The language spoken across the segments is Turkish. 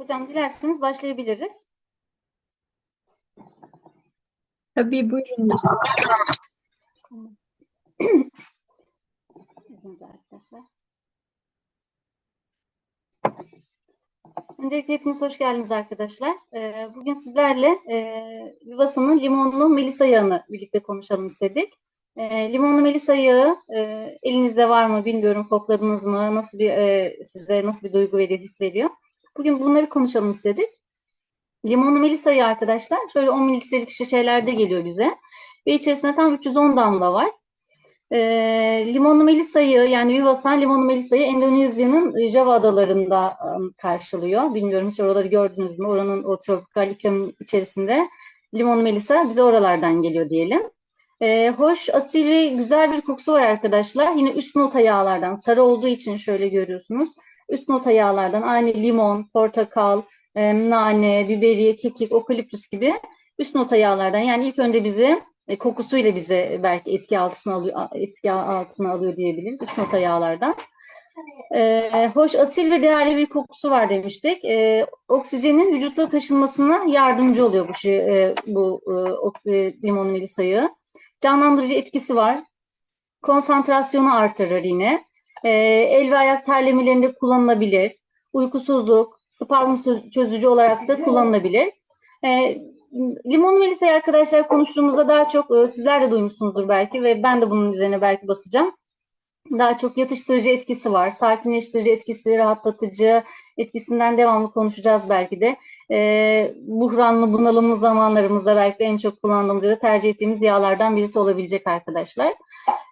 Hocam dilerseniz başlayabiliriz. Tabii buyurun. İzninizle arkadaşlar. Öncelikle hepiniz hoş geldiniz arkadaşlar. Ee, Bugün sizlerle e, Vivasa'nın limonlu melisa yağını birlikte konuşalım istedik. E, Limonlu melisa yağı e, elinizde var mı bilmiyorum kokladınız mı? Nasıl bir e, size nasıl bir duygu veriyor, his veriyor? Bugün bunları konuşalım istedik. Limonlu melisa yağı arkadaşlar şöyle 10 mililitrelik şişelerde geliyor bize. Ve içerisinde tam 310 damla var. E, limonlu melisayı yani Vivasan limonlu melisayı Endonezya'nın Java adalarında karşılıyor. Bilmiyorum hiç oraları gördünüz mü? Oranın o tropikal iklim içerisinde limonlu melisa bize oralardan geliyor diyelim. E, hoş, asil ve güzel bir kokusu var arkadaşlar. Yine üst nota yağlardan sarı olduğu için şöyle görüyorsunuz. Üst nota yağlardan aynı limon, portakal, e, nane, biberiye, kekik, okaliptüs gibi üst nota yağlardan yani ilk önce bizi e, kokusuyla bize belki etki altına alıyor, etki altına alıyor diyebiliriz üst nota yağlardan. E, hoş, asil ve değerli bir kokusu var demiştik. E, oksijenin vücutta taşınmasına yardımcı oluyor bu şey, e, bu e, oksi- limon melisa yağı. Canlandırıcı etkisi var. Konsantrasyonu artırır yine. E, el ve ayak terlemelerinde kullanılabilir. Uykusuzluk, spazm çözücü olarak da kullanılabilir. E, Limon melisayı arkadaşlar konuştuğumuzda daha çok e, sizler de duymuşsunuzdur belki ve ben de bunun üzerine belki basacağım. Daha çok yatıştırıcı etkisi var, sakinleştirici etkisi, rahatlatıcı etkisinden devamlı konuşacağız belki de. E, buhranlı, bunalımlı zamanlarımızda belki en çok kullandığımız ya da tercih ettiğimiz yağlardan birisi olabilecek arkadaşlar.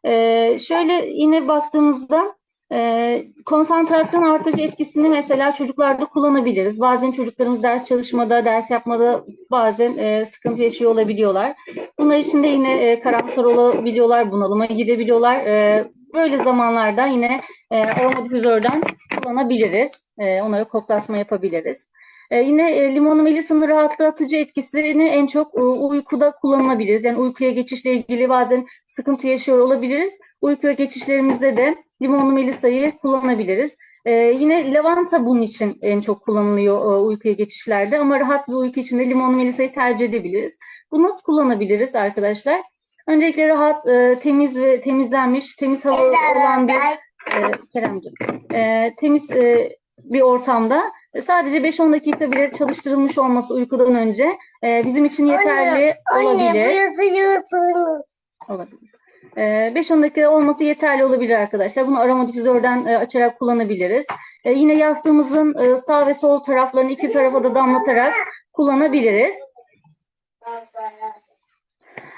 E, şöyle yine baktığımızda ee, konsantrasyon artırıcı etkisini mesela çocuklarda kullanabiliriz. Bazen çocuklarımız ders çalışmada, ders yapmada bazen e, sıkıntı yaşıyor olabiliyorlar. Bunlar için de yine e, karamsar olabiliyorlar, bunalıma girebiliyorlar. E, böyle zamanlarda yine e, aromadifüzörden kullanabiliriz. E, onlara koklatma yapabiliriz. E, yine e, limonlu melisa'nın rahatlatıcı etkisini en çok e, uykuda kullanılabiliriz. Yani uykuya geçişle ilgili bazen sıkıntı yaşıyor olabiliriz. Uykuya geçişlerimizde de limonlu melisayı kullanabiliriz. Ee, yine lavanta bunun için en çok kullanılıyor e, uykuya geçişlerde ama rahat bir uyku için de limonlu melisayı tercih edebiliriz. Bunu nasıl kullanabiliriz arkadaşlar? Öncelikle rahat, e, temiz ve temizlenmiş, temiz hava olan bir e, Keremciğim, e, temiz e, bir ortamda sadece 5-10 dakika bile çalıştırılmış olması uykudan önce e, bizim için yeterli olabilir. Olabilir. Ee, 5-10 dakika olması yeterli olabilir arkadaşlar. Bunu aromadifüzörden e, açarak kullanabiliriz. E, yine yastığımızın e, sağ ve sol taraflarını iki tarafa da damlatarak kullanabiliriz.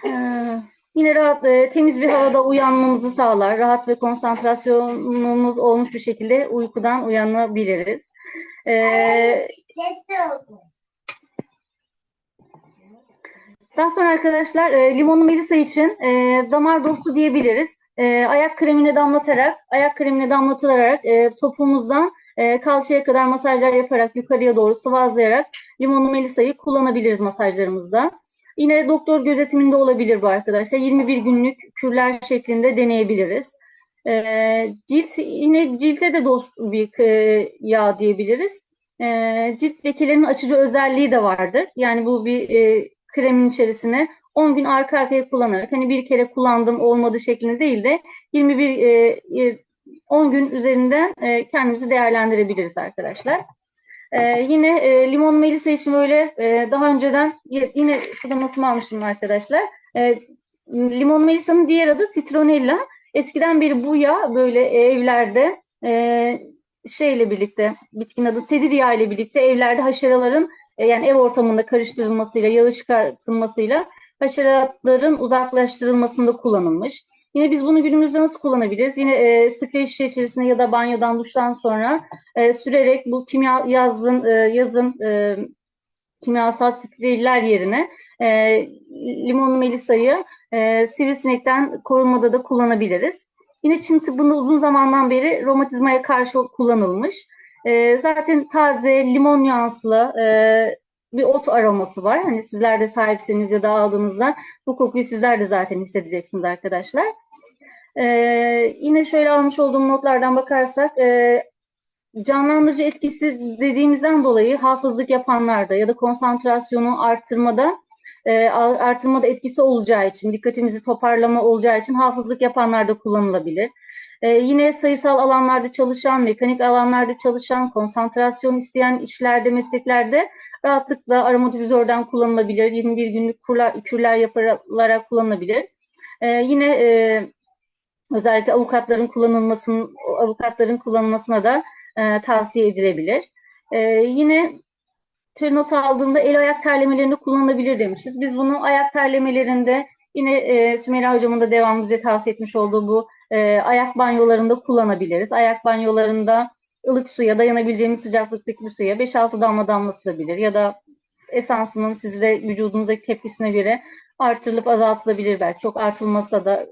Ee, yine rahat, e, temiz bir havada uyanmamızı sağlar. Rahat ve konsantrasyonumuz olmuş bir şekilde uykudan uyanabiliriz. Ee, Daha sonra arkadaşlar e, limonlu melisa için e, damar dostu diyebiliriz. E, ayak kremine damlatarak, ayak kremine damlatılarak e, topuğumuzdan e, kalçaya kadar masajlar yaparak yukarıya doğru sıvazlayarak limonlu melisayı kullanabiliriz masajlarımızda. Yine doktor gözetiminde olabilir bu arkadaşlar. 21 günlük kürler şeklinde deneyebiliriz. E, cilt yine cilte de dost bir e, yağ diyebiliriz. E, cilt lekelerinin açıcı özelliği de vardır. Yani bu bir e, kremin içerisine 10 gün arka arkaya kullanarak hani bir kere kullandım olmadı şeklinde değil de 21 e, e, 10 gün üzerinden e, kendimizi değerlendirebiliriz arkadaşlar. E, yine e, limon melisa için böyle e, daha önceden yine şurada notumu almıştım arkadaşlar. E, limon melisanın diğer adı citronella. Eskiden beri bu yağ böyle evlerde e, şeyle birlikte bitkinin adı sedir yağı ile birlikte evlerde haşeraların e, yani ev ortamında karıştırılmasıyla, yağı çıkartılmasıyla haşeratların uzaklaştırılmasında kullanılmış. Yine biz bunu günümüzde nasıl kullanabiliriz? Yine e, sprey şişe içerisinde ya da banyodan duştan sonra e, sürerek bu kimya yazın e, yazın e, kimyasal spreyler yerine e, limonlu melisayı e, sivrisinekten korunmada da kullanabiliriz. Yine Çin tıbbında uzun zamandan beri romatizmaya karşı kullanılmış. E, zaten taze limon nüanslı e, bir ot aroması var. Hani sizler de sahipseniz ya da aldığınızda bu kokuyu sizler de zaten hissedeceksiniz arkadaşlar. E, yine şöyle almış olduğum notlardan bakarsak e, canlandırıcı etkisi dediğimizden dolayı hafızlık yapanlarda ya da konsantrasyonu arttırmada e, artırmada etkisi olacağı için, dikkatimizi toparlama olacağı için hafızlık yapanlarda kullanılabilir. E, yine sayısal alanlarda çalışan, mekanik alanlarda çalışan, konsantrasyon isteyen işlerde, mesleklerde rahatlıkla aromatizörden kullanılabilir. 21 günlük kurlar, kürler yapılarak kullanılabilir. E, yine e, özellikle avukatların kullanılmasının, avukatların kullanılmasına da e, tavsiye edilebilir. E, yine tür not aldığımda el ayak terlemelerinde kullanılabilir demişiz. Biz bunu ayak terlemelerinde yine e, Sümeyra hocamın da devam bize tavsiye etmiş olduğu bu e, ayak banyolarında kullanabiliriz. Ayak banyolarında ılık suya dayanabileceğimiz sıcaklıktaki bir suya 5-6 damla damlatılabilir ya da esansının sizde vücudunuzdaki tepkisine göre artırılıp azaltılabilir belki. Çok artılmasa da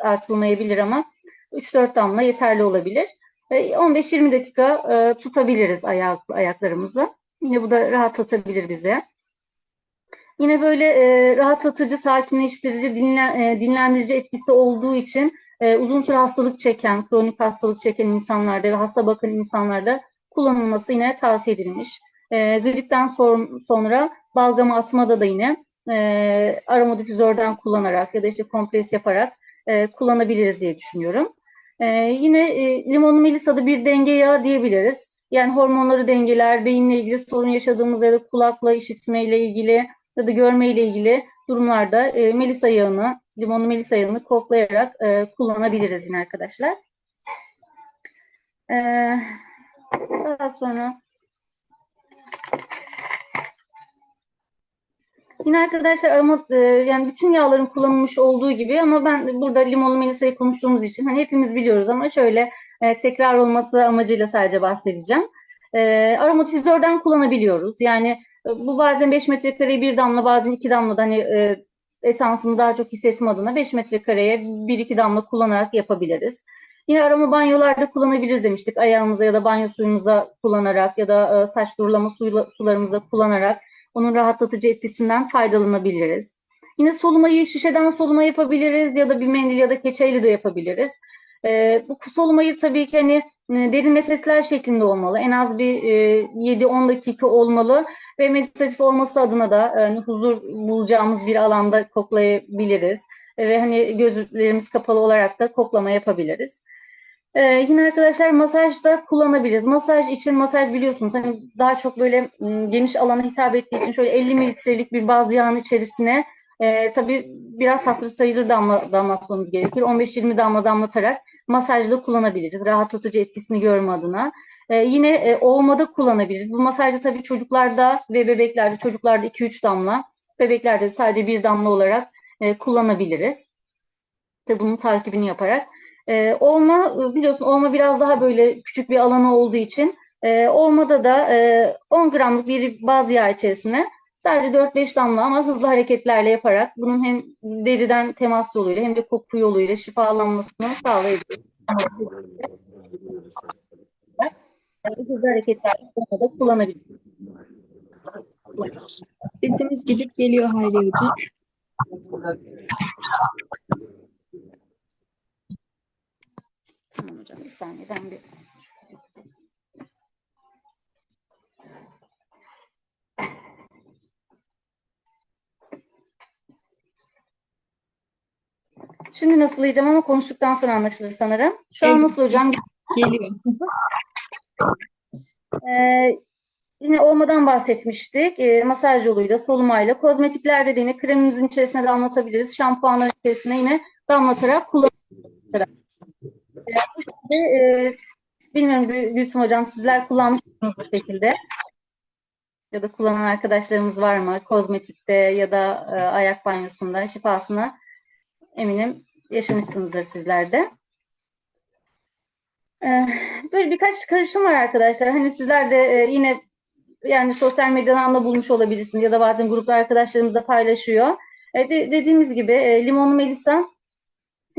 artılmayabilir ama 3-4 damla yeterli olabilir. 15-20 dakika e, tutabiliriz ayak, ayaklarımızı. Yine bu da rahatlatabilir bize. Yine böyle e, rahatlatıcı, sakinleştirici, dinlen, e, dinlendirici etkisi olduğu için e, uzun süre hastalık çeken, kronik hastalık çeken insanlarda ve hasta bakın insanlarda kullanılması yine tavsiye edilmiş. E, gripten son, sonra balgama atmada da yine e, aromadifizörden kullanarak ya da işte kompres yaparak e, kullanabiliriz diye düşünüyorum. E, yine e, limonlu melisada bir denge yağı diyebiliriz. Yani hormonları dengeler, beyinle ilgili sorun yaşadığımız ya da kulakla, işitmeyle ilgili ya da görmeyle ilgili durumlarda e, melisa yağını, limonlu melisa yağını koklayarak e, kullanabiliriz yine arkadaşlar. E, daha sonra Yine arkadaşlar aroma e, yani bütün yağların kullanılmış olduğu gibi ama ben burada limonlu melisayı konuştuğumuz için hani hepimiz biliyoruz ama şöyle e, tekrar olması amacıyla sadece bahsedeceğim. E, aromatizörden kullanabiliyoruz. Yani e, bu bazen 5 metrekareye bir damla bazen 2 damla da hani e, esansını daha çok hissetme adına 5 metrekareye 1-2 damla kullanarak yapabiliriz. Yine aroma banyolarda kullanabiliriz demiştik. Ayağımıza ya da banyo suyumuza kullanarak ya da e, saç durulama suyla, sularımıza kullanarak onun rahatlatıcı etkisinden faydalanabiliriz. Yine solumayı şişeden soluma yapabiliriz ya da bir mendil ya da keçeyle de yapabiliriz. E, bu solumayı tabii ki hani e, derin nefesler şeklinde olmalı. En az bir e, 7-10 dakika olmalı ve meditatif olması adına da yani huzur bulacağımız bir alanda koklayabiliriz. E, ve hani gözlerimiz kapalı olarak da koklama yapabiliriz. Ee, yine arkadaşlar masaj da kullanabiliriz. Masaj için masaj biliyorsunuz hani daha çok böyle geniş alana hitap ettiği için şöyle 50 mililitrelik bir baz yağın içerisine e, tabii biraz hatırı sayılır damla, damlatmamız gerekir. 15-20 damla damlatarak masajda kullanabiliriz. Rahatlatıcı etkisini görme adına. E, yine e, oğmada kullanabiliriz. Bu masajda tabii çocuklarda ve bebeklerde, çocuklarda 2-3 damla, bebeklerde de sadece bir damla olarak e, kullanabiliriz. Tabii bunun takibini yaparak. E, olma biliyorsun olma biraz daha böyle küçük bir alanı olduğu için e, olmada da e, 10 gramlık bir baz yağ içerisine sadece 4-5 damla ama hızlı hareketlerle yaparak bunun hem deriden temas yoluyla hem de koku yoluyla şifalanmasını sağlayabilir. hızlı hareketlerle olmada kullanabilir. Sesiniz gidip geliyor Hayri Hocam. Tamam hocam bir saniye ben bir Şimdi nasıllayacağım ama konuştuktan sonra anlaşılır sanırım. Şu an Evet. nasıl hocam? Geliyor. Ee, yine olmadan bahsetmiştik. Ee, masaj yoluyla, solumayla. Kozmetiklerde de yine kremimizin içerisine damlatabiliriz. Şampuanların içerisine yine damlatarak kullanabiliriz. Ee, bu şekilde, e, bilmiyorum Gül- Gülsüm hocam sizler kullanmış mısınız bu şekilde? Ya da kullanan arkadaşlarımız var mı? Kozmetikte ya da e, ayak banyosunda şifasını eminim yaşamışsınızdır sizler de. Ee, Böyle birkaç karışım var arkadaşlar. Hani sizler de e, yine yani sosyal medyadan da bulmuş olabilirsiniz ya da bazen grupta arkadaşlarımız da paylaşıyor. E, de- dediğimiz gibi e, limonlu melisa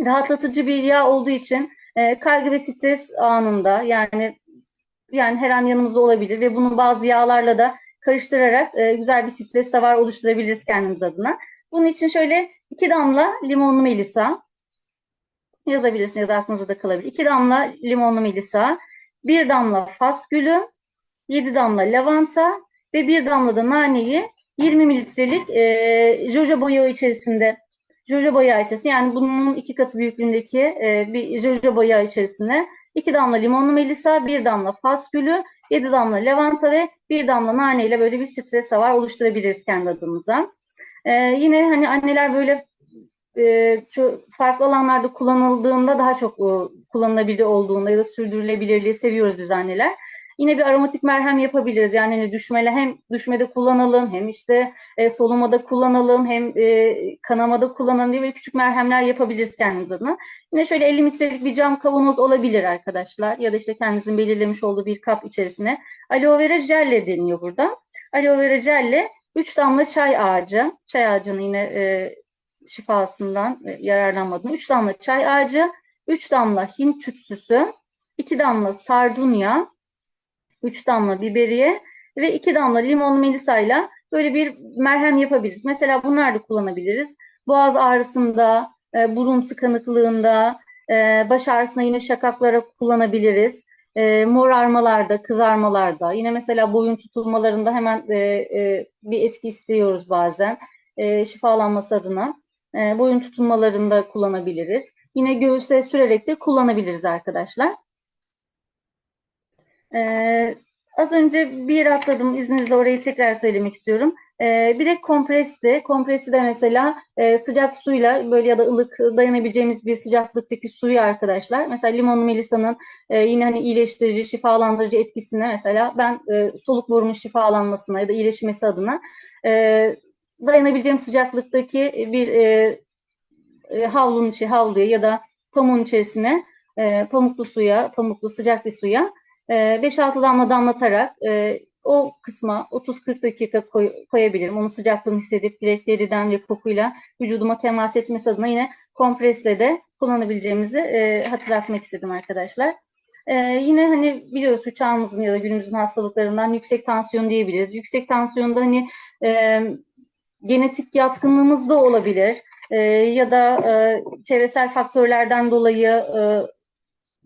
rahatlatıcı bir yağ olduğu için e, kaygı ve stres anında yani yani her an yanımızda olabilir ve bunu bazı yağlarla da karıştırarak e, güzel bir stres savar oluşturabiliriz kendimiz adına. Bunun için şöyle iki damla limonlu melisa yazabilirsiniz ya da aklınızda da kalabilir. İki damla limonlu melisa, bir damla fas gülü, 7 damla lavanta ve bir damla da naneyi 20 mililitrelik e, jojoba yağı içerisinde jojoba yağı içerisinde yani bunun iki katı büyüklüğündeki e, bir jojoba yağı içerisine 2 damla limonlu melisa, bir damla fas gülü, 7 damla lavanta ve bir damla nane ile böyle bir stres savar oluşturabiliriz kendi adımıza. E, yine hani anneler böyle e, farklı alanlarda kullanıldığında daha çok e, kullanılabilir olduğunda ya da sürdürülebilirliği seviyoruz biz anneler. Yine bir aromatik merhem yapabiliriz. Yani hani düşmele hem düşmede kullanalım hem işte e, solumada kullanalım hem e, kanamada kullanalım diye böyle küçük merhemler yapabiliriz kendimiz adına. Yine şöyle 50 litrelik bir cam kavanoz olabilir arkadaşlar. Ya da işte kendinizin belirlemiş olduğu bir kap içerisine. Aloe vera jelle deniliyor burada. Aloe vera jelle 3 damla çay ağacı. Çay ağacını yine e, şifasından e, yararlanmadığını. 3 damla çay ağacı, 3 damla Hint tütsüsü, 2 damla sardunya, 3 damla biberiye ve 2 damla limonlu melisayla böyle bir merhem yapabiliriz. Mesela bunlar da kullanabiliriz. Boğaz ağrısında, e, burun tıkanıklığında, e, baş ağrısında yine şakaklara kullanabiliriz. E, morarmalarda, kızarmalarda, yine mesela boyun tutulmalarında hemen e, e, bir etki istiyoruz bazen e, şifalanması adına. E, boyun tutulmalarında kullanabiliriz. Yine göğüse sürerek de kullanabiliriz arkadaşlar. Ee, az önce bir yere atladım. İzninizle orayı tekrar söylemek istiyorum. Ee, bir de kompresti. Kompresi de mesela e, sıcak suyla böyle ya da ılık dayanabileceğimiz bir sıcaklıktaki suyu arkadaşlar. Mesela limonlu melisanın e, yine hani iyileştirici, şifalandırıcı etkisine mesela ben e, soluk borunun şifalanmasına ya da iyileşmesi adına e, dayanabileceğim sıcaklıktaki bir e, havlunun içi havluya ya da pamuğun içerisine pamuklu suya, pamuklu sıcak bir suya 5-6 damla damlatarak e, o kısma 30-40 dakika koy, koyabilirim. Onun sıcaklığını hissedip direkt deriden ve kokuyla vücuduma temas etmesi adına yine kompresle de kullanabileceğimizi e, hatırlatmak istedim arkadaşlar. E, yine hani biliyoruz şu çağımızın ya da günümüzün hastalıklarından yüksek tansiyon diyebiliriz. Yüksek tansiyonda hani e, genetik yatkınlığımız da olabilir. E, ya da e, çevresel faktörlerden dolayı e,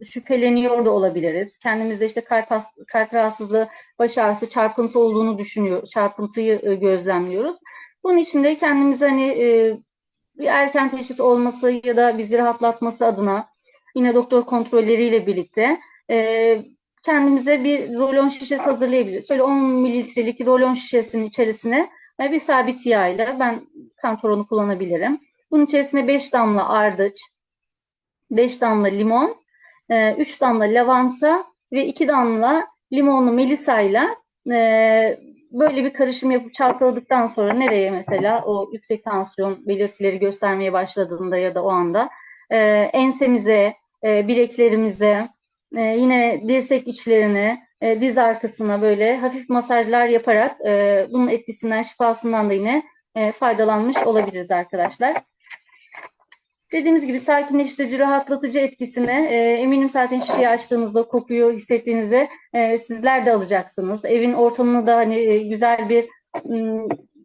şüpheleniyor da olabiliriz. Kendimizde işte kalp, kalp rahatsızlığı, baş ağrısı, çarpıntı olduğunu düşünüyor, çarpıntıyı e, gözlemliyoruz. Bunun için de kendimize hani e, bir erken teşhis olması ya da bizi rahatlatması adına yine doktor kontrolleriyle birlikte e, kendimize bir rolon şişesi hazırlayabiliriz. Şöyle 10 mililitrelik rolon şişesinin içerisine bir sabit yağ ile ben kantoronu kullanabilirim. Bunun içerisine 5 damla ardıç, 5 damla limon, 3 damla lavanta ve 2 damla limonlu melisayla e, böyle bir karışım yapıp çalkaladıktan sonra nereye mesela o yüksek tansiyon belirtileri göstermeye başladığında ya da o anda e, ensemize, e, bileklerimize, e, yine dirsek içlerine, e, diz arkasına böyle hafif masajlar yaparak e, bunun etkisinden, şifasından da yine e, faydalanmış olabiliriz arkadaşlar. Dediğimiz gibi sakinleştirici, rahatlatıcı etkisini e, eminim zaten şişeyi açtığınızda, kokuyu hissettiğinizde e, sizler de alacaksınız. Evin ortamını da hani e, güzel bir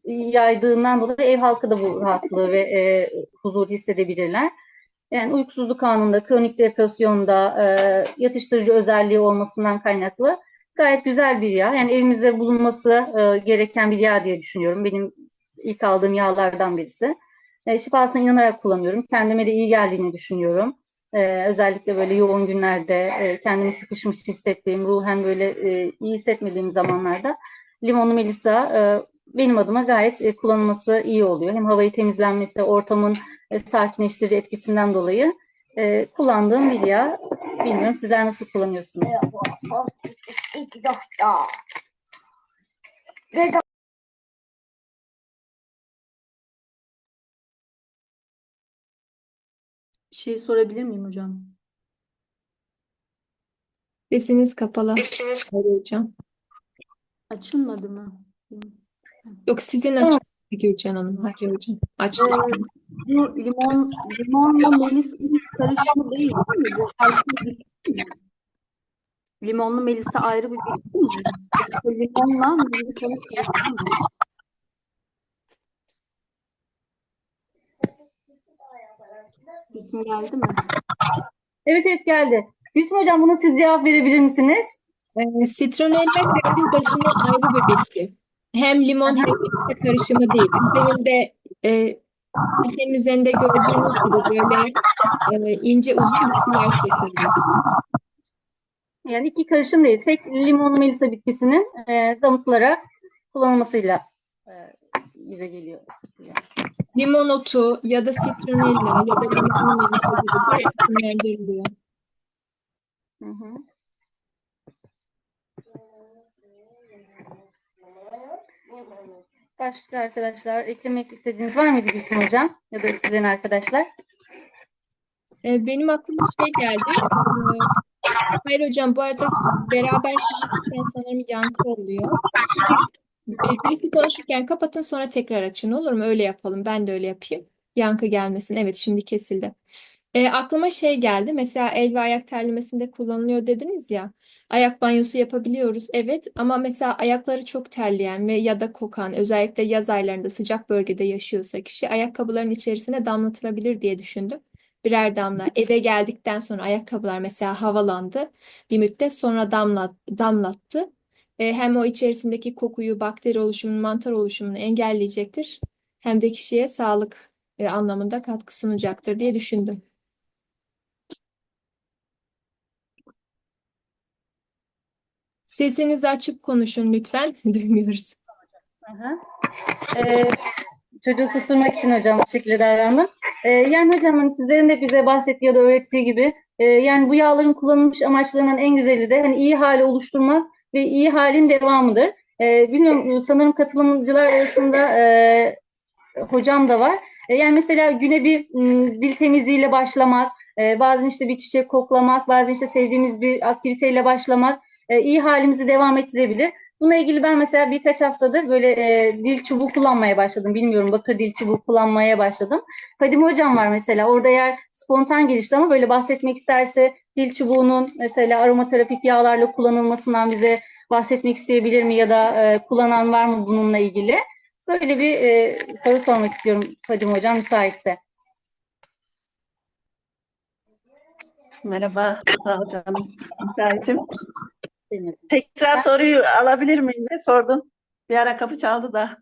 yaydığından dolayı ev halkı da bu rahatlığı ve e, huzur hissedebilirler. Yani uykusuzluk anında, kronik depresyonda, e, yatıştırıcı özelliği olmasından kaynaklı gayet güzel bir yağ. Yani evimizde bulunması e, gereken bir yağ diye düşünüyorum. Benim ilk aldığım yağlardan birisi. E, şifasına inanarak kullanıyorum. Kendime de iyi geldiğini düşünüyorum. E, özellikle böyle yoğun günlerde e, kendimi sıkışmış hissettiğim, ruhen böyle e, iyi hissetmediğim zamanlarda limonlu melisa e, benim adıma gayet e, kullanılması iyi oluyor. Hem havayı temizlenmesi, ortamın e, sakinleştirici etkisinden dolayı e, kullandığım bir yağ. Bilmiyorum sizler nasıl kullanıyorsunuz? Bir şey sorabilir miyim hocam? Sesiniz kapalı Hayri Hocam. Açılmadı mı? Yok sizin açık Gülcan Hanım. Hayri Hocam. Açtı. Ee, bu limon, limonla melisa karışımı değil, değil mi? Bu farklı bir bitki mi? Limonlu melisa ayrı bir bitki mi? Limonla melisanın karışımı mı? İsmi geldi mi? Evet evet geldi. Gülsüm Hocam buna siz cevap verebilir misiniz? Ee, Citronella kendi başına ayrı bir bitki. Hem limon hem melisa karışımı değil. Üzerinde e, ülkenin üzerinde gördüğünüz gibi böyle e, ince uzun bitkiler şeklinde. Yani iki karışım değil. Tek limonlu melisa bitkisinin e, damıtılarak kullanılmasıyla e, bize geliyor. Limon otu ya da citronella ya da limon melisa gibi isimlendiriliyor. Hı hı. Başka arkadaşlar eklemek istediğiniz var mıydı Gülsüm Hocam? Ya da sizlerin arkadaşlar? Ee, Benim aklıma şey geldi. Ee, Hayır hocam bu arada beraber konuşurken sanırım yankı oluyor. Birisi konuşurken kapatın sonra tekrar açın olur mu? Öyle yapalım. Ben de öyle yapayım. Yankı gelmesin. Evet şimdi kesildi. Ee, aklıma şey geldi. Mesela el ve ayak terlemesinde kullanılıyor dediniz ya. Ayak banyosu yapabiliyoruz. Evet ama mesela ayakları çok terleyen ve ya da kokan özellikle yaz aylarında sıcak bölgede yaşıyorsa kişi ayakkabıların içerisine damlatılabilir diye düşündüm. Birer damla eve geldikten sonra ayakkabılar mesela havalandı. Bir müddet sonra damlat, damlattı. E, hem o içerisindeki kokuyu, bakteri oluşumunu, mantar oluşumunu engelleyecektir. Hem de kişiye sağlık e, anlamında katkı sunacaktır diye düşündüm. Sesinizi açıp konuşun lütfen. Duymuyoruz. Ee, çocuğu susturmak için hocam bu şekilde davrandım. Ee, yani hocam hani sizlerin de bize bahsettiği ya da öğrettiği gibi e, yani bu yağların kullanılmış amaçlarından en güzeli de hani iyi hali oluşturmak ve iyi halin devamıdır. Ee, bilmiyorum sanırım katılımcılar arasında e, hocam da var. E, yani mesela güne bir m, dil temizliğiyle başlamak, e, bazen işte bir çiçek koklamak, bazen işte sevdiğimiz bir aktiviteyle başlamak e, iyi halimizi devam ettirebilir. Bununla ilgili ben mesela birkaç haftadır böyle e, dil çubuğu kullanmaya başladım. Bilmiyorum bakır dil çubuğu kullanmaya başladım. Fadime hocam var mesela orada yer spontan gelişti ama böyle bahsetmek isterse dil çubuğunun mesela aromaterapik yağlarla kullanılmasından bize bahsetmek isteyebilir mi ya da e, kullanan var mı bununla ilgili? Böyle bir e, soru sormak istiyorum Fadime hocam müsaitse. Merhaba, sağ ol canım. Müsaitim. Tekrar soruyu alabilir miyim? Ne sordun? Bir ara kapı çaldı da.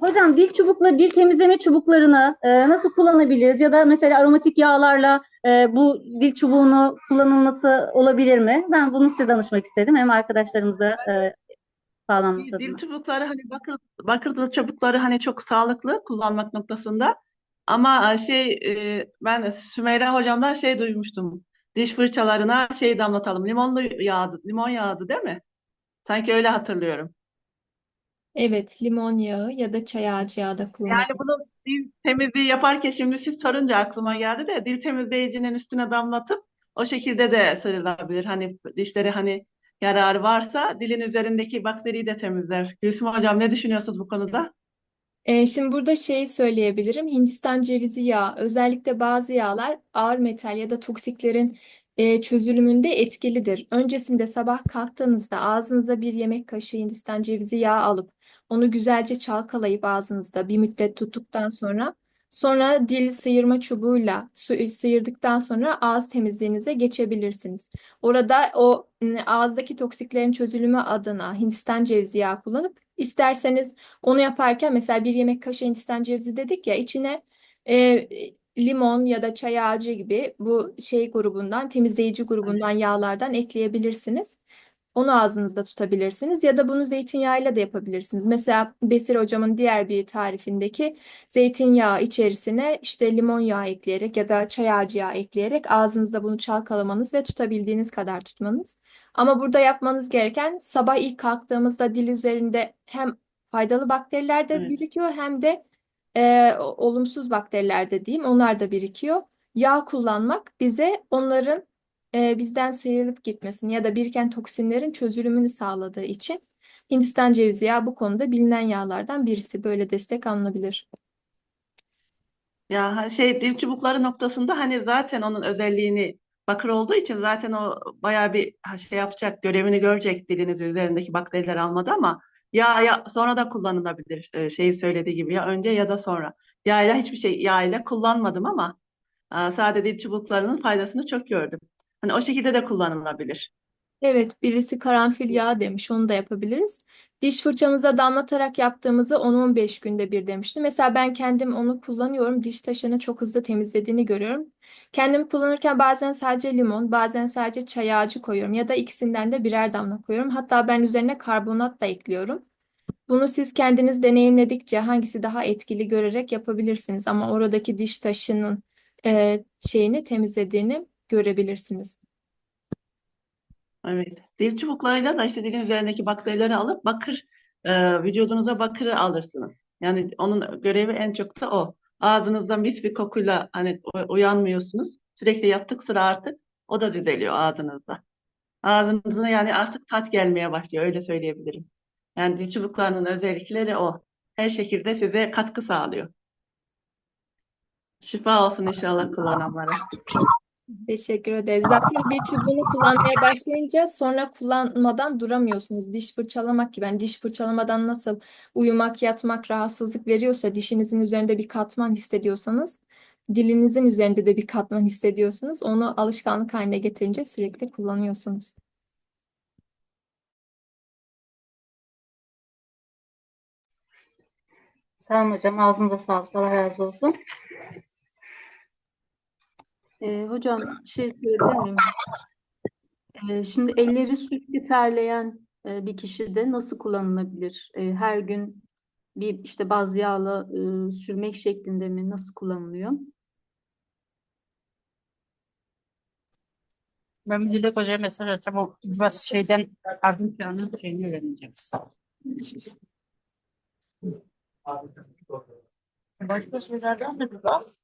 Hocam dil çubukları, dil temizleme çubuklarını e, nasıl kullanabiliriz? Ya da mesela aromatik yağlarla e, bu dil çubuğunu kullanılması olabilir mi? Ben bunu size danışmak istedim. Hem arkadaşlarımız da e, bağlanması Dil adına. çubukları hani bakır, bakır dil çubukları hani çok sağlıklı kullanmak noktasında. Ama şey e, ben Sümeyra hocamdan şey duymuştum. Diş fırçalarına şey damlatalım. Limonlu yağdı, limon yağdı değil mi? Sanki öyle hatırlıyorum. Evet, limon yağı ya da çay ağacı yağı da kullanılır. Yani bunu dil temizliği yaparken şimdi siz sorunca aklıma geldi de dil temizleyicinin üstüne damlatıp o şekilde de sarılabilir. Hani dişleri hani yararı varsa dilin üzerindeki bakteriyi de temizler. Gülsüm hocam ne düşünüyorsunuz bu konuda? Ee, şimdi burada şey söyleyebilirim. Hindistan cevizi yağı özellikle bazı yağlar ağır metal ya da toksiklerin e, çözülümünde etkilidir. Öncesinde sabah kalktığınızda ağzınıza bir yemek kaşığı Hindistan cevizi yağı alıp onu güzelce çalkalayıp ağzınızda bir müddet tuttuktan sonra sonra dil sıyırma çubuğuyla su sıyırdıktan sonra ağız temizliğinize geçebilirsiniz. Orada o m, ağızdaki toksiklerin çözülümü adına Hindistan cevizi yağı kullanıp isterseniz onu yaparken mesela bir yemek kaşığı Hindistan cevizi dedik ya içine e, limon ya da çay ağacı gibi bu şey grubundan temizleyici grubundan yağlardan ekleyebilirsiniz. Onu ağzınızda tutabilirsiniz ya da bunu zeytinyağıyla da yapabilirsiniz. Mesela Besir hocamın diğer bir tarifindeki zeytinyağı içerisine işte limon yağı ekleyerek ya da çay ağacı yağı ekleyerek ağzınızda bunu çalkalamanız ve tutabildiğiniz kadar tutmanız Ama burada yapmanız gereken sabah ilk kalktığımızda dil üzerinde hem faydalı bakteriler de Evet. birikiyor hem de e, olumsuz bakteriler de diyeyim onlar da birikiyor. Yağ kullanmak bize onların e, bizden sıyrılıp gitmesini ya da biriken toksinlerin çözülümünü sağladığı için Hindistan cevizi yağı bu konuda bilinen yağlardan birisi. Böyle destek alınabilir. Ya şey dil çubukları noktasında hani zaten onun özelliğini bakır olduğu için zaten o bayağı bir şey yapacak, görevini görecek diliniz üzerindeki bakteriler almadı ama yağ, ya sonra da kullanılabilir. Ee, şeyi söylediği gibi ya önce ya da sonra. Yağ ile hiçbir şey yağ ile kullanmadım ama e, sade dil çubuklarının faydasını çok gördüm. Hani o şekilde de kullanılabilir. Evet, birisi karanfil yağı demiş. Onu da yapabiliriz. Diş fırçamıza damlatarak yaptığımızı 10-15 günde bir demişti. Mesela ben kendim onu kullanıyorum. Diş taşını çok hızlı temizlediğini görüyorum. Kendim kullanırken bazen sadece limon, bazen sadece çay ağacı koyuyorum ya da ikisinden de birer damla koyuyorum. Hatta ben üzerine karbonat da ekliyorum. Bunu siz kendiniz deneyimledikçe hangisi daha etkili görerek yapabilirsiniz. Ama oradaki diş taşının e, şeyini temizlediğini görebilirsiniz. Evet. Dil çubuklarıyla da işte dilin üzerindeki bakterileri alıp bakır e, vücudunuza bakırı alırsınız. Yani onun görevi en çok da o. Ağzınızda mis bir kokuyla hani uyanmıyorsunuz. Sürekli yaptık sıra artık o da düzeliyor ağzınızda. Ağzınıza yani artık tat gelmeye başlıyor öyle söyleyebilirim. Yani dil çubuklarının özellikleri o. Her şekilde size katkı sağlıyor. Şifa olsun inşallah kullananlara. Teşekkür ederiz. Zaten diş çubuğunu kullanmaya başlayınca sonra kullanmadan duramıyorsunuz. Diş fırçalamak gibi. Yani diş fırçalamadan nasıl uyumak, yatmak rahatsızlık veriyorsa, dişinizin üzerinde bir katman hissediyorsanız, dilinizin üzerinde de bir katman hissediyorsunuz. Onu alışkanlık haline getirince sürekli kullanıyorsunuz. Sağ olun hocam. Ağzınıza sağlık. Allah razı olsun. Ee, hocam şey söyleyebilir miyim? Ee, şimdi elleri sürekli terleyen e, bir kişide nasıl kullanılabilir? Ee, her gün bir işte baz yağla e, sürmek şeklinde mi? Nasıl kullanılıyor? Ben Dilek Hoca'ya mesaj atacağım. O biraz şeyden Arvin Plan'ın şeyini öğreneceğiz. Başka şeylerden de biraz.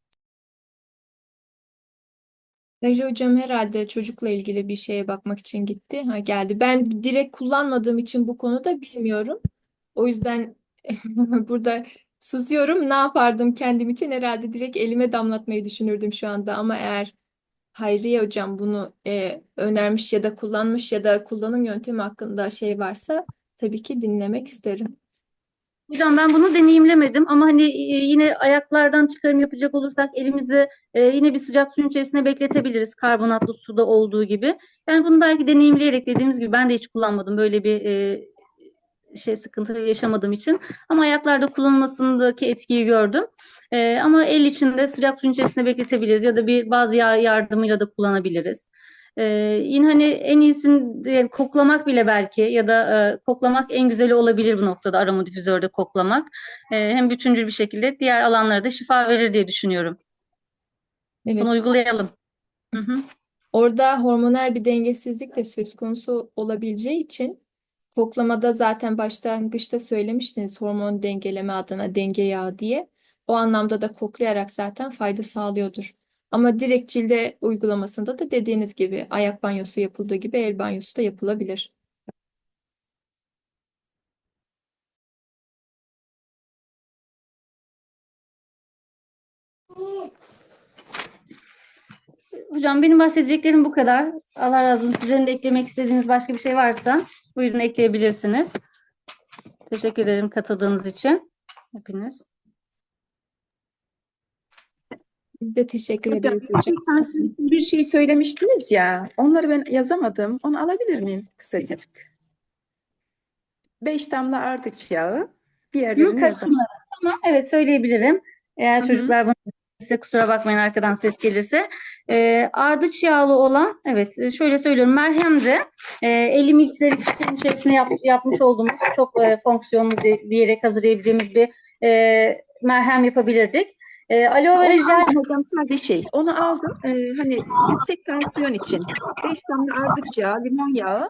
Mehri hocam herhalde çocukla ilgili bir şeye bakmak için gitti. Ha geldi. Ben direkt kullanmadığım için bu konuda bilmiyorum. O yüzden burada susuyorum. Ne yapardım kendim için? Herhalde direkt elime damlatmayı düşünürdüm şu anda. Ama eğer Hayriye hocam bunu e, önermiş ya da kullanmış ya da kullanım yöntemi hakkında şey varsa tabii ki dinlemek isterim. Hocam ben bunu deneyimlemedim ama hani e, yine ayaklardan çıkarım yapacak olursak elimizi e, yine bir sıcak suyun içerisine bekletebiliriz karbonatlı suda olduğu gibi. Yani bunu belki deneyimleyerek dediğimiz gibi ben de hiç kullanmadım böyle bir e, şey sıkıntı yaşamadığım için ama ayaklarda kullanılmasındaki etkiyi gördüm. E, ama el içinde sıcak suyun içerisinde bekletebiliriz ya da bir bazı yağ yardımıyla da kullanabiliriz. Ee, yine hani en iyisini yani koklamak bile belki ya da e, koklamak en güzeli olabilir bu noktada aromadiffüzörde koklamak. Ee, hem bütüncül bir şekilde diğer alanlara da şifa verir diye düşünüyorum. Evet. Bunu uygulayalım. Hı hı. Orada hormonal bir dengesizlik de söz konusu olabileceği için koklamada zaten başlangıçta söylemiştiniz hormon dengeleme adına denge yağı diye. O anlamda da koklayarak zaten fayda sağlıyordur. Ama direkt cilde uygulamasında da dediğiniz gibi ayak banyosu yapıldığı gibi el banyosu da yapılabilir. Hocam benim bahsedeceklerim bu kadar. Allah razı olsun. Sizlerin de eklemek istediğiniz başka bir şey varsa buyurun ekleyebilirsiniz. Teşekkür ederim katıldığınız için. Hepiniz. Biz de teşekkür Hocam, ederiz hocam. bir şey söylemiştiniz ya. Onları ben yazamadım. Onu alabilir miyim kısacık? Beş damla ardıç yağı. Bir yerlerini yazamadım. Ama evet söyleyebilirim. Eğer Hı hı. çocuklar bunu size kusura bakmayın arkadan ses gelirse. Ee, ardıç yağlı olan evet e, şöyle söylüyorum merhemde e, 50 mililitrelik şişenin içerisine yap- yapmış olduğumuz çok e, fonksiyonlu di- diyerek hazırlayabileceğimiz bir e, merhem yapabilirdik. E, aloe vera jel hocam sadece şey. Onu aldım. Ee, hani yüksek tansiyon için. 5 damla ardıç yağı, limon yağı.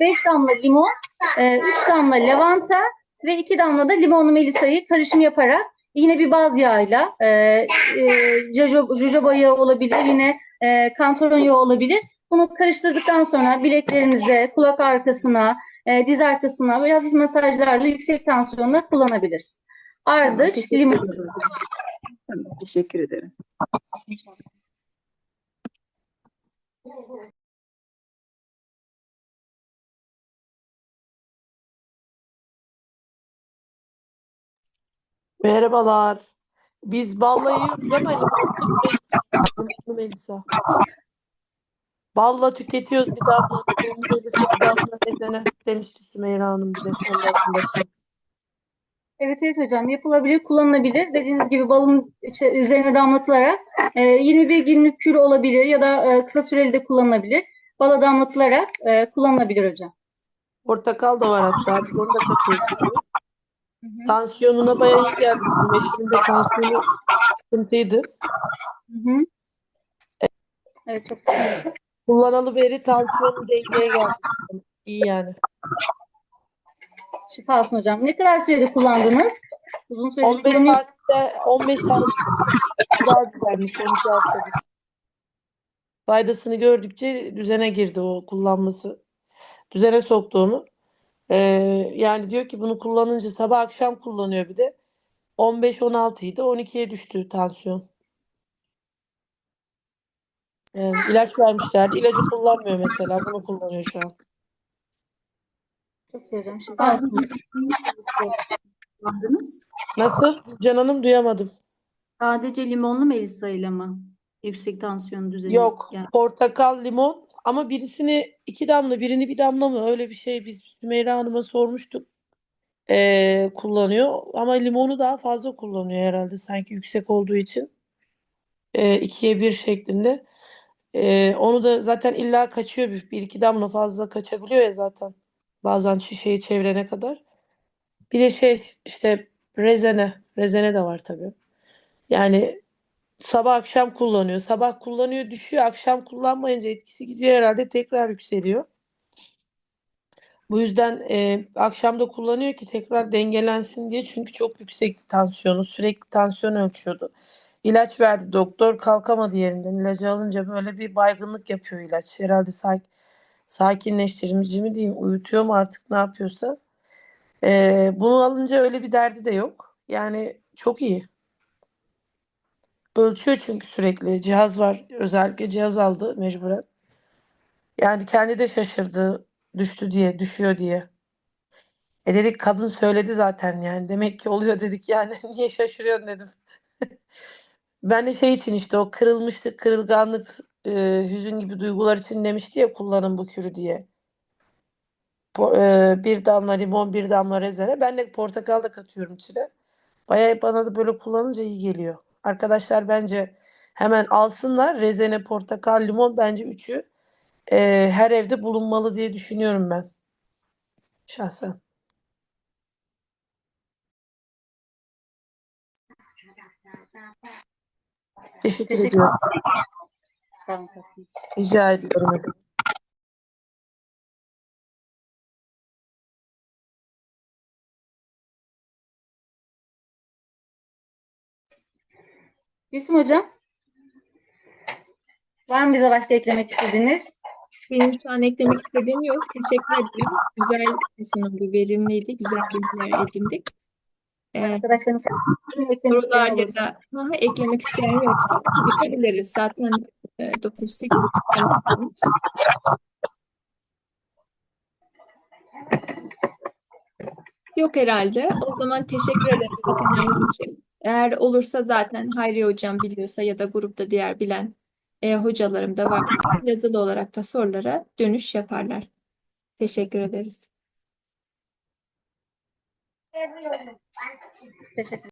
5 damla limon, 3 damla lavanta ve 2 damla da limonlu melisayı karışım yaparak yine bir baz yağıyla e, e, jojo- jojoba yağı olabilir, yine e, kantaron yağı olabilir. Bunu karıştırdıktan sonra bileklerinize, kulak arkasına, e, diz arkasına böyle hafif masajlarla yüksek tansiyonla kullanabiliriz. Tamam, Ardıç, teşekkür limon. Tamam, teşekkür ederim. Merhabalar. Biz balla yiyoruz ama limon Melisa. Balla tüketiyoruz bir damla. Melisa bir damla ezene demişti Sümeyra Hanım bize sonrasında. Evet evet hocam yapılabilir, kullanılabilir. Dediğiniz gibi balın üzerine damlatılarak e, 21 günlük kür olabilir ya da e, kısa süreli de kullanılabilir. Bala damlatılarak e, kullanılabilir hocam. Portakal da var hatta. Biz onu da katıyoruz. Tansiyonuna bayağı iyi geldi. Bizim eşimin de tansiyonu sıkıntıydı. Hı hı. Evet çok güzel. Kullanalı beri tansiyonu dengeye geldi. İyi yani. Şifa olsun hocam. Ne kadar sürede kullandınız? Uzun süredir 15 kullanıyor. saatte 15 saat daha düzenmiş 12 haftadır. Faydasını gördükçe düzene girdi o kullanması. Düzene soktu onu. Ee, yani diyor ki bunu kullanınca sabah akşam kullanıyor bir de. 15-16 idi 12'ye düştü tansiyon. Yani ilaç vermişlerdi. İlacı kullanmıyor mesela. Bunu kullanıyor şu an. Çok olsun. Kullandınız. Nasıl? Can Hanım duyamadım. Sadece limonlu melisa ile mi? Yüksek tansiyon düzeyi. Yok. Yani Portakal, limon ama birisini iki damla, birini bir damla mı? Öyle bir şey biz Sümeyra Hanım'a sormuştuk. Ee, kullanıyor ama limonu daha fazla kullanıyor herhalde sanki yüksek olduğu için. Ee, ikiye bir şeklinde. Ee, onu da zaten illa kaçıyor bir, bir iki damla fazla kaçabiliyor ya zaten. Bazen şişeyi çevirene kadar. Bir de şey işte rezene. Rezene de var tabii. Yani sabah akşam kullanıyor. Sabah kullanıyor düşüyor. Akşam kullanmayınca etkisi gidiyor herhalde tekrar yükseliyor. Bu yüzden e, akşam da kullanıyor ki tekrar dengelensin diye. Çünkü çok yüksek tansiyonu. Sürekli tansiyon ölçüyordu. İlaç verdi doktor kalkamadı yerinden. İlacı alınca böyle bir baygınlık yapıyor ilaç. Herhalde sak sakinleştirici mi diyeyim uyutuyor mu artık ne yapıyorsa. E, bunu alınca öyle bir derdi de yok. Yani çok iyi. Ölçüyor çünkü sürekli. Cihaz var. Özellikle cihaz aldı mecburen. Yani kendi de şaşırdı. Düştü diye, düşüyor diye. E dedik kadın söyledi zaten yani. Demek ki oluyor dedik yani. Niye şaşırıyorsun dedim. Ben de şey için işte o kırılmışlık, kırılganlık, e, hüzün gibi duygular için demişti ya kullanın bu kürü diye. Po- e, bir damla limon, bir damla rezene. Ben de portakal da katıyorum içine. Bayağı bana da böyle kullanınca iyi geliyor. Arkadaşlar bence hemen alsınlar. Rezene, portakal, limon bence üçü e, her evde bulunmalı diye düşünüyorum ben. Şahsen. Teşekkür Teşekkür ediyorum. İçin. Rica ediyorum. Gülsüm hocam. Var mı bize başka eklemek istediğiniz? Benim şu an eklemek istediğim yok. Teşekkür ederim. Güzel bir sunumdu, verimliydi. Güzel bilgiler edindik. Ee, Arkadaşlarım eklemek sorular isteyen ya da Aha, eklemek isteyen yoksa bitirebiliriz. Zaten 9-8 Yok herhalde. O zaman teşekkür ederiz için. Eğer olursa zaten Hayri Hocam biliyorsa ya da grupta diğer bilen e, hocalarım da var. Yazılı olarak da sorulara dönüş yaparlar. Teşekkür ederiz. Teşekkür